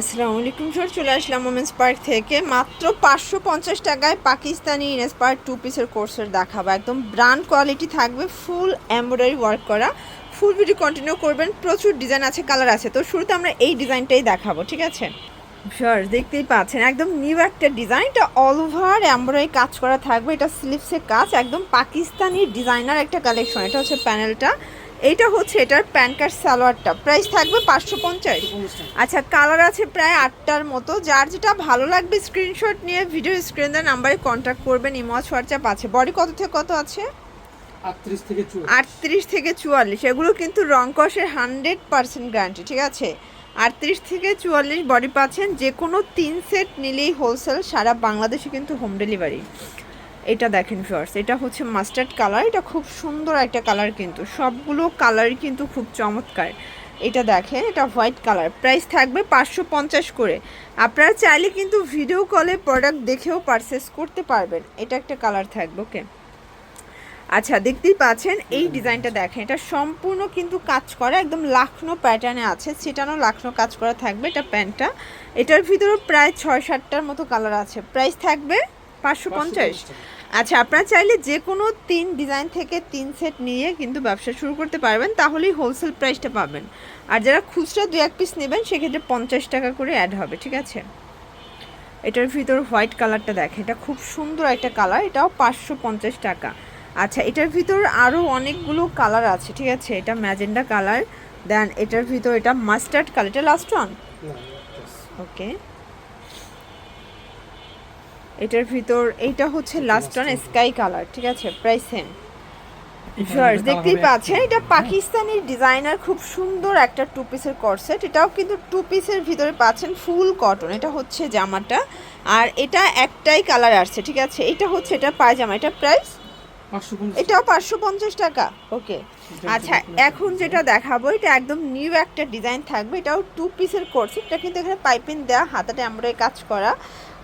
আসসালামু আলাইকুম স্যার, চলে আসলাম ওমেন্স পার্ক থেকে। মাত্র পাঁচশো পঞ্চাশ টাকায় পাকিস্তানি ইনস্পায়ার টু পিসের কোর্সের দেখাবো। একদম ব্র্যান্ড কোয়ালিটি থাকবে ফুল এমব্রয়ডারি ওয়ার্ক করা। ফুল ভিডিও কন্টিনিউ করবেন, প্রচুর ডিজাইন আছে কালার আছে। তো শুরুতে আমরা এই ডিজাইনটাই দেখাবো, ঠিক আছে? স্যার দেখতেই পাচ্ছেন, একদম নিউ একটা ডিজাইন এটা অল ওভার এমব্রয়ডারি কাজ করা থাকবে। এটা স্লিপসের কাজ, একদম পাকিস্তানি ডিজাইনার একটা কালেকশন এটা হচ্ছে প্যানেলটা এইটা হচ্ছে এটার প্যান কার্ড সালোয়ারটা। প্রাইস থাকবে পাঁচশো পঞ্চাশ। আচ্ছা কালার আছে প্রায় আটটার মতো। যার যেটা ভালো লাগবে স্ক্রিনশট নিয়ে ভিডিও স্ক্রিন দেওয়ার নাম্বারে কন্ট্যাক্ট করবেন ইমজ হোয়াটসঅ্যাপ আছে। বডি কত থেকে কত আছে? আটত্রিশ থেকে চুয়াল্লিশ। আটত্রিশ থেকে চুয়াল্লিশ। এগুলো কিন্তু রং কষের হান্ড্রেড পার্সেন্ট গ্যারান্টি ঠিক আছে? আটত্রিশ থেকে চুয়াল্লিশ বডি পাচ্ছেন যে কোনো তিন সেট নিলেই হোলসেল সারা বাংলাদেশে কিন্তু হোম ডেলিভারি এটা দেখেন ফার্স এটা হচ্ছে মাস্টার্ড কালার এটা খুব সুন্দর একটা কালার কিন্তু, সবগুলো কালারই কিন্তু খুব চমৎকার। এটা দেখেন, এটা হোয়াইট কালার প্রাইস থাকবে পাঁচশো পঞ্চাশ করে। আপনারা চাইলে কিন্তু ভিডিও কলে প্রোডাক্ট দেখেও পারচেস করতে পারবেন, এটা একটা কালার থাকবে ওকে আচ্ছা দেখতেই পাচ্ছেন, এই ডিজাইনটা দেখেন, এটা সম্পূর্ণ কিন্তু কাজ করা, একদম লাখনো প্যাটার্নে আছে সেটানো লাখনো কাজ করা থাকবে এটা প্যান্টটা। এটার ভিতরে প্রায় ছয় সাতটার মতো কালার আছে প্রাইস থাকবে পাঁচশো পঞ্চাশ। আচ্ছা আপনারা চাইলে যে কোনো তিন ডিজাইন থেকে তিন সেট নিয়ে কিন্তু ব্যবসা শুরু করতে পারবেন তাহলেই হোলসেল প্রাইসটা পাবেন। আর যারা খুচরা দু এক পিস নেবেন সেক্ষেত্রে পঞ্চাশ টাকা করে অ্যাড হবে ঠিক আছে? এটার ভিতর হোয়াইট কালারটা দেখেন এটা খুব সুন্দর একটা কালার এটাও পাঁচশো পঞ্চাশ টাকা। আচ্ছা এটার ভিতর আরও অনেকগুলো কালার আছে ঠিক আছে? এটা ম্যাজেন্ডা কালার দেন এটার ভিতর এটা মাস্টার্ড কালার এটা লাস্ট ওয়ান ওকে এটার ভিতর এইটা হচ্ছে লাস্ট ওয়ান স্কাই কালার ঠিক আছে? প্রাইস সেম ভিউয়ার্স দেখতেই পাচ্ছেন এটা পাকিস্তানি ডিজাইনার খুব সুন্দর একটা টু পিসের কর্সেট এটাও কিন্তু টু পিসের ভিতরে পাচ্ছেন ফুল কটন এটা হচ্ছে জামাটা। আর এটা একটাই কালার আসছে ঠিক আছে? এটা হচ্ছে এটা পায়জামা এটা প্রাইস এটাও পাঁচশো পঞ্চাশ টাকা। ওকে আচ্ছা এখন যেটা দেখাবো এটা একদম নিউ একটা ডিজাইন থাকবে। এটাও টু পিসের কোর্স এটা কিন্তু এখানে পাইপিং দেওয়া হাতাতে আমরা কাজ করা।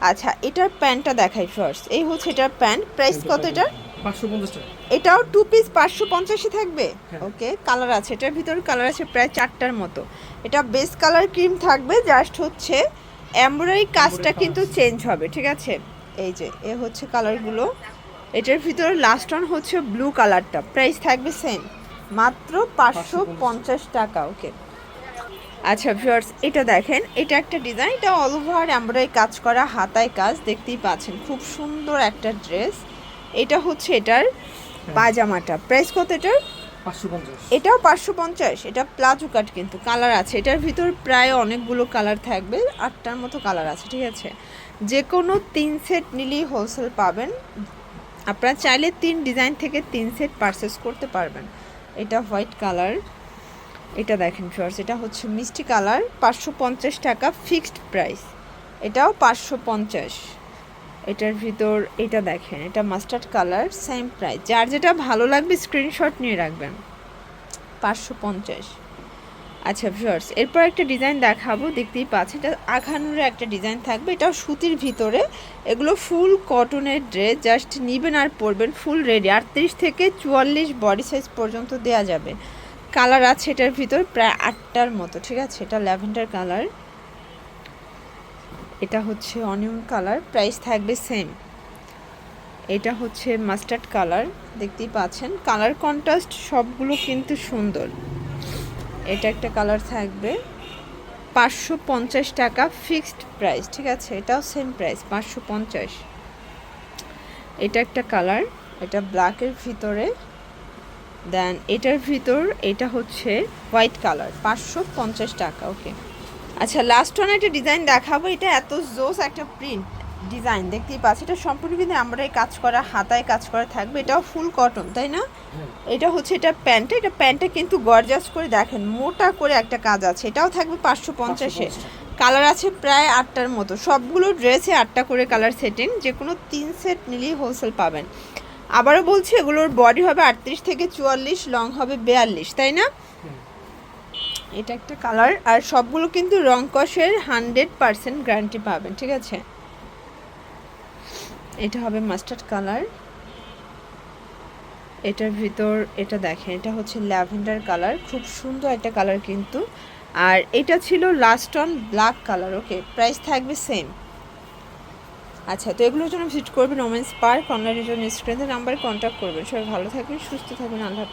আচ্ছা এটার প্যান্টটা দেখাই ফার্স্ট এই হচ্ছে এটার প্যান্ট। প্রাইস কত এটার? এটাও টু পিস পাঁচশো পঞ্চাশে থাকবে? হ্যাঁ। ওকে কালার আছে। এটার ভিতরে কালার আছে প্রায় চারটার মতো। এটা বেস কালার ক্রিম থাকবে জাস্ট হচ্ছে এমব্রয়ডারি কাজটা কিন্তু চেঞ্জ হবে ঠিক আছে? এই যে এ হচ্ছে কালারগুলো এটার ভিতরে লাস্ট ওয়ান হচ্ছে ব্লু কালারটা প্রাইস থাকবে সেম মাত্র পাঁচশো পঞ্চাশ টাকা ওকে আচ্ছা ভিউয়ার্স এটা দেখেন এটা একটা ডিজাইন এটা অল ওভার এমব্রয়ডারি কাজ করা হাতায় কাজ দেখতেই পাচ্ছেন। খুব সুন্দর একটা ড্রেস এটা হচ্ছে এটার পাজামাটা প্রাইস কত এটার? এটাও পাঁচশো পঞ্চাশ এটা প্লাজো কাট কিন্তু কালার আছে। এটার ভিতর প্রায় অনেকগুলো কালার থাকবে আটটার মতো কালার আছে ঠিক আছে? যে কোনো তিন সেট নিলেই হোলসেল পাবেন। আপনারা চাইলে তিন ডিজাইন থেকে তিন সেট পারচেস করতে পারবেন। এটা হোয়াইট কালার এটা দেখেন শর্টস এটা হচ্ছে মিষ্টি কালার পাঁচশো পঞ্চাশ টাকা ফিক্সড প্রাইস এটাও পাঁচশো পঞ্চাশ। এটার ভিতর এটা দেখেন, এটা মাস্টার্ড কালার সেম প্রাইস যার যেটা ভালো লাগবে স্ক্রিনশট নিয়ে রাখবেন। পাঁচশো পঞ্চাশ। আচ্ছা ভিউয়ার্স এরপর একটা ডিজাইন দেখাবো, দেখতেই পাচ্ছেন, এটা আঘানুরে একটা ডিজাইন থাকবে, এটাও সুতির ভিতরে, এগুলো ফুল কটনের ড্রেস জাস্ট নিবেন আর পরবেন ফুল রেডি আটত্রিশ থেকে চুয়াল্লিশ বডি সাইজ পর্যন্ত দেওয়া যাবে। কালার আছে এটার ভিতর, প্রায় আটটার মতো, ঠিক আছে? এটা ল্যাভেন্ডার কালার এটা হচ্ছে অনিয়ন কালার প্রাইস থাকবে সেম এটা হচ্ছে মাস্টার্ড কালার দেখতেই পাচ্ছেন কালার কন্ট্রাস্ট সবগুলো কিন্তু সুন্দর। এটা একটা কালার থাকবে। পাঁচশো পঞ্চাশ টাকা ফিক্সড প্রাইস, ঠিক আছে? এটাও সেম প্রাইস পাঁচশো পঞ্চাশ। এটা একটা কালার, এটা ব্ল্যাকের ভিতরে। দেন এটার ভিতর, এটা হচ্ছে হোয়াইট কালার পাঁচশো পঞ্চাশ টাকা ওকে আচ্ছা লাস্ট ওয়ান একটা ডিজাইন দেখাবো, এটা এত জোস একটা প্রিন্ট ডিজাইন দেখতেই পাচ্ছি। এটা সম্পূর্ণ কিন্তু আমরা কাজ করা হাতায় কাজ করা থাকবে। এটাও ফুল কটন তাই না? এটা হচ্ছে এটা প্যান্টটা এটা প্যান্টটা কিন্তু গর্জাস করে দেখেন মোটা করে একটা কাজ আছে। এটাও থাকবে পাঁচশো পঞ্চাশে। কালার আছে প্রায় আটটার মতো। সবগুলো ড্রেসে আটটা করে কালার সেটিং যে কোনো তিন সেট নিলেই হোলসেল পাবেন। আবারও বলছি এগুলোর বডি হবে আটত্রিশ থেকে চুয়াল্লিশ লং হবে বেয়াল্লিশ তাই না? এটা একটা কালার। আর সবগুলো কিন্তু রং কষের হান্ড্রেড পারসেন্ট গ্যারান্টি পাবেন ঠিক আছে? এটা হবে মাস্টার্ড কালার এটার ভিতর এটা দেখেন, এটা হচ্ছে ল্যাভেন্ডার কালার খুব সুন্দর একটা কালার কিন্তু। আর এটা ছিল last on black colour okay price থাকবে সেম আচ্ছা তো এগুলোর জন্য ভিজিট করবেন ওমেন্স পার্ক অনলাইনের জন্য স্ক্রিনের নাম্বারে কন্ট্যাক্ট করবেন। সবাই ভালো থাকবেন, সুস্থ থাকবেন, আল্লাহ